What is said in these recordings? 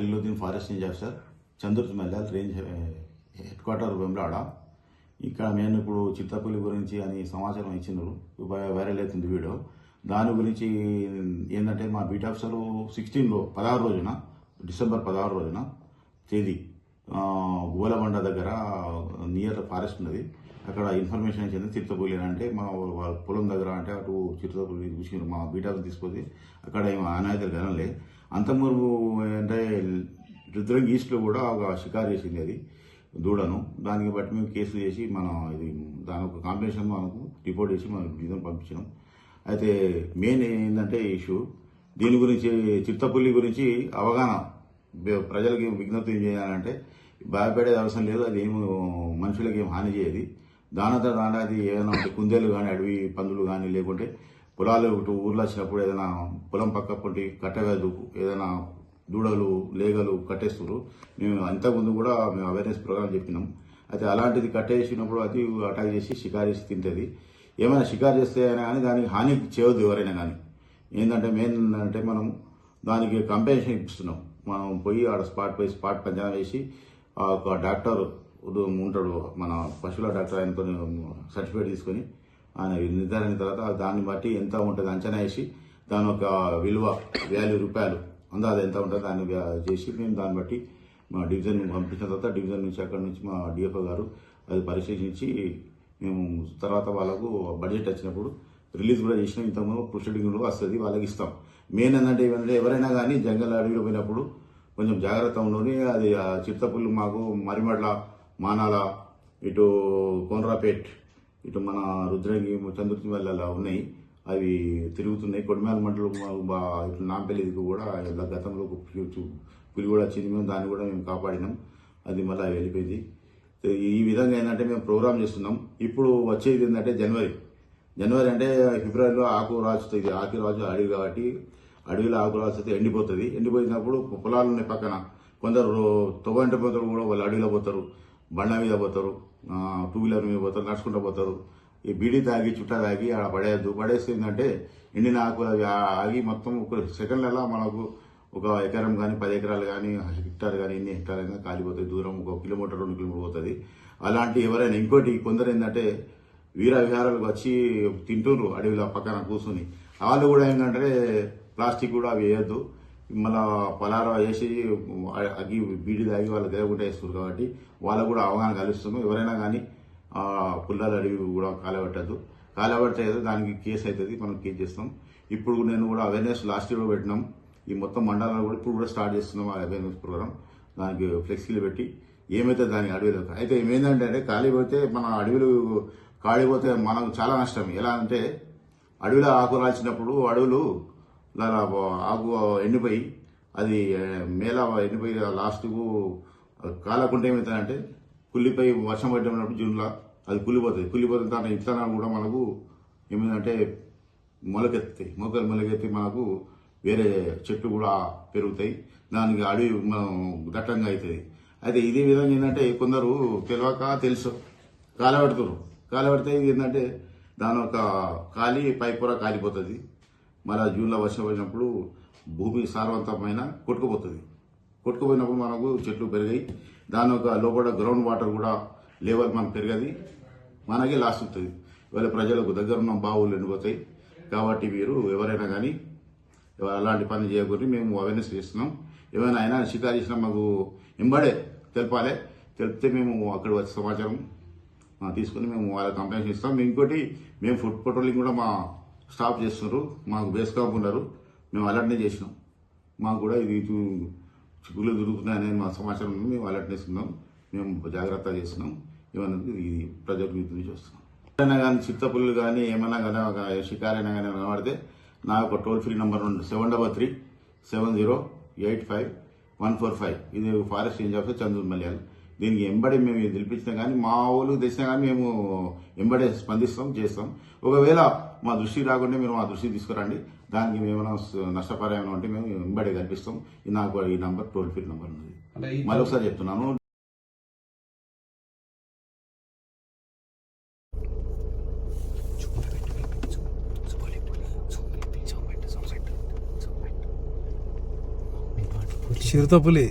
Khaleeluddin forest range sir చంద్రుత్ మల్లాల్ range head quarter వెంబలాడ ఇక్కడ నేను ఇప్పుడు చిత్తపల్లి గురించి అని సమాచారం ఇచ్చినారు వైరల్ అవుతుంది వీడియో. దాని గురించి ఏంటంటే మా బీట్ ఆఫీసరు సిక్స్టీన్లో పదహారు రోజున డిసెంబర్ పదహారు రోజున తేదీ గోలబండ దగ్గర నియర్ ఫారెస్ట్ ఉన్నది. అక్కడ ఇన్ఫర్మేషన్ ఇచ్చింది చిత్తపల్లి అంటే మా వాళ్ళ పొలం దగ్గర అంటే అటు చిరుతపుల్లి చూసి మా బీటాలు తీసుకొని అక్కడ ఏం అనాయకులు కనలే. అంతమూరు అంటే రుద్రంగి ఈస్ట్లో కూడా ఒక షికారు చేసింది అది దూడను. దానికి బట్టి మేము కేసు చేసి మన ఇది దాని ఒక కాంబినేషన్ మనకు రిపోర్ట్ చేసి మనం ఇదని పంపించినాం. అయితే మెయిన్ ఏంటంటే ఇష్యూ దీని గురించి చిత్తపుల్లి గురించి అవగాహన. ప్రజలకి విజ్ఞప్తి ఏం చేయాలంటే భయపడేది అవసరం లేదు అది ఏం మనుషులకి ఏం హాని చేయదు. దానంతా దాని అది ఏదైనా ఉంటే కుందేలు కానీ అడవి పందులు కానీ లేకుంటే పొలాలు ఇటు ఊర్లో వచ్చినప్పుడు ఏదైనా పొలం పక్క పొంటి కట్టవేదు ఏదైనా దూడలు లేగలు కట్టేస్తారు మేము అంతకుముందు కూడా మేము అవేర్నెస్ ప్రోగ్రామ్ చెప్పినాం. అయితే అలాంటిది కట్టేసినప్పుడు అది అటాక్ చేసి షికారేసి తింటుంది. ఏమైనా షికారు చేస్తే అయినా కానీ దానికి హాని చేయదు ఎవరైనా కానీ. ఏంటంటే మెయిన్ అంటే మనం దానికి కంపెన్సేషన్ ఇస్తున్నాం. మనం పోయి ఆడ స్పాట్ పోయి స్పాట్ పంచనా వేసి ఆ ఒక డాక్టర్ ఉంటాడు మన పశువుల డాక్టర్ ఆయనతో సర్టిఫికేట్ తీసుకొని ఆయన నిర్ధారణ తర్వాత దాన్ని బట్టి ఎంత ఉంటుంది అంచనా వేసి దాని ఒక విలువ వాల్యూ రూపాయలు అందాది ఎంత ఉంటుందో దాన్ని చేసి మేము దాన్ని బట్టి మా డివిజన్ పంపించిన తర్వాత డివిజన్ నుంచి అక్కడ నుంచి మా డిఎఫ్ఓ గారు అది పరిశీలించి మేము తర్వాత వాళ్ళకు బడ్జెట్ వచ్చినప్పుడు రిలీజ్ కూడా చేసినాం. ఇంతకుముందు ప్రొసీడింగ్ కూడా వస్తుంది వాళ్ళకి ఇస్తాం. మెయిన్ ఏంటంటే ఏమంటే ఎవరైనా కానీ జంగల్ అడవిలో పోయినప్పుడు కొంచెం జాగ్రత్త ఉండని అది ఆ చిత్తపుల్లు మాకు మరిమట్ల మానాల ఇటు కోనరాపేట్ ఇటు మన రుద్రంగి చంద్రుతి వల్ల ఉన్నాయి. అవి తిరుగుతున్నాయి. కొడిమేల మంటలు బా ఇటు నాంపల్లికి కూడా ఇలా గతంలో పులి కూడా వచ్చింది. మేము దాన్ని కూడా మేము కాపాడినాం. అది మళ్ళీ వెళ్ళిపోయింది. ఈ విధంగా ఏంటంటే మేము ప్రోగ్రామ్ చేస్తున్నాం. ఇప్పుడు వచ్చేది ఏంటంటే జనవరి. జనవరి అంటే ఫిబ్రవరిలో ఆకు రాజుతుంది. ఆకు రాజు అడవి కాబట్టి అడవిలో ఆకు రాజుతే ఎండిపోతుంది. ఎండిపోయినప్పుడు పొలాలు ఉన్నాయి పక్కన. కొందరు తొగంట పోతారు కూడా వాళ్ళు అడవిలో పోతారు. బండ మీద పోతారు టూ వీలర్ మీద పోతారు నడుచుకుంటూ పోతారు. ఈ బీడీ తాగి చుట్టా తాగి ఆడ పడేయద్దు. పడేస్తే ఏంటంటే ఎండిన ఆకులు అవి ఆగి మొత్తం ఒక సెకండ్లలో మనకు ఒక ఎకరం కానీ పది ఎకరాలు కానీ హెక్టార్ కానీ ఎన్ని హెక్టార్ అయినా కాలిపోతాయి. దూరం ఒక కిలోమీటర్ రెండు కిలోమీటర్ పోతుంది. అలాంటి ఎవరైనా ఇంకోటి కొందరు ఏంటంటే వీర విహారాలకు వచ్చి తింటున్నారు అడవిలో పక్కన కూర్చుని. వాళ్ళు కూడా ఏంటంటే ప్లాస్టిక్ కూడా అవి వేయద్దు. మళ్ళీ పలారా వేసి అగ్గి బీడి తాగి వాళ్ళు దేవకుండా వేస్తారు కాబట్టి వాళ్ళకు కూడా అవగాహన కలుస్తున్నాం ఎవరైనా కానీ పుల్లాలు అడిగి కూడా కాలబెట్టద్దు. కాలబెడితే దానికి కేసు అవుతుంది మనం కేసు చేస్తాం. ఇప్పుడు నేను కూడా అవేర్నెస్ లాస్ట్ ఇయర్ పెట్టినాం. ఈ మొత్తం మండలాలు కూడా ఇప్పుడు కూడా స్టార్ట్ చేస్తున్నాం ఆ అవేర్నెస్ ప్రోగ్రామ్ దానికి ఫ్లెక్సీలు పెట్టి ఏమైతే దానికి అడవిలో అయితే ఏమైందంటే కాలిపోతే ఖాళీ పోతే మన అడవులు ఖాళీ పోతే మనకు చాలా నష్టం. ఎలా అంటే అడవిలో ఆకురాల్చినప్పుడు అడవులు ఆకు ఎండిపోయి అది మేళ ఎండిపోయి లాస్ట్కు కాలకుంటే ఏమవుతుందంటే కుళ్ళిపోయి వర్షం పడ్డప్పుడు జూన్లో అది కుళ్ళిపోతుంది. కుళ్ళిపోతుంది దాని ఇత్తనాలు కూడా మనకు ఏమైందంటే మొలకెత్తాయి మొక్కలు మొలకెత్తి మనకు వేరే చెట్లు కూడా పెరుగుతాయి. దానికి అడవి మనం దట్టంగా అవుతుంది. అయితే ఇదే విధంగా ఏంటంటే కొందరు తెలియక తెలుసు. కాలబెడుతున్నారు కాలబెడితే ఇది ఏంటంటే దాని ఒక కాలి పైపొర కాలిపోతుంది. మళ్ళీ జూన్లో వర్షం పడినప్పుడు భూమి సారవంతమైన కొట్టుకుపోతుంది. కొట్టుకుపోయినప్పుడు మనకు చెట్లు పెరిగాయి. దాని ఒక లోపల గ్రౌండ్ వాటర్ కూడా లెవెల్ మనకు పెరగది. మనకి లాస్ ఉంటుంది. ఇవాళ ప్రజలకు దగ్గర ఉన్న బావులు ఎండిపోతాయి. కాబట్టి మీరు ఎవరైనా కానీ అలాంటి పని చేయకూడదు. మేము అవేర్నెస్ చేస్తున్నాం. ఏమైనా అయినా షికారు చేసినా మాకు ఎంబడే తెలపాలి. తెలిపితే మేము అక్కడ వచ్చే సమాచారం తీసుకుని మేము వాళ్ళ కంప్లైంట్ ఇస్తాం. ఇంకోటి మేము ఫుడ్ పెట్రోలింగ్ కూడా మా స్టాప్ చేస్తున్నారు. మాకు బేస్ క్యాంప్ ఉన్నారు. మేము అలర్ట్నే చేసినాం. మాకు కూడా ఇది చిక్కులు దొరుకుతున్నాయని మా సమాచారం ఉంది. మేము అలర్ట్నెస్ చేస్తున్నాం. మేము జాగ్రత్త చేస్తున్నాం. ఇవన్నీ ఇది ప్రజల ఇది నుంచి వస్తున్నాం. ఏమైనా కానీ చిత్తపుల్లు కానీ ఏమైనా కానీ ఒక షికారైనా కానీ కనబడితే నా యొక్క టోల్ ఫ్రీ నెంబర్ ఉంది seven double three seven zero eight five one four five. ఇది forest range officer Chandur Malyal దీనికి ఎంబడే మేము పిలిపించినా కానీ మా ఊళ్ళు తెచ్చినా కానీ మేము ఎంబడే స్పందిస్తాం చేస్తాం. ఒకవేళ మా దృష్టికి రాకుండా మీరు మా దృష్టికి తీసుకురండి. దానికి మేము నష్టపరిహారం ఉంటే మేము ఎంబడే కల్పిస్తాం. ఇది నాకు ఈ నంబర్ టోల్ ఫ్రీ నెంబర్ ఉంది అంటే మరొకసారి చెప్తున్నాను. చిరుతపులి.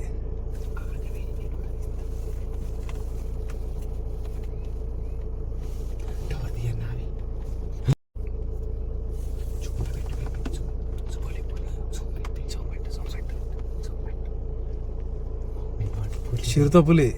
చిరుతపులి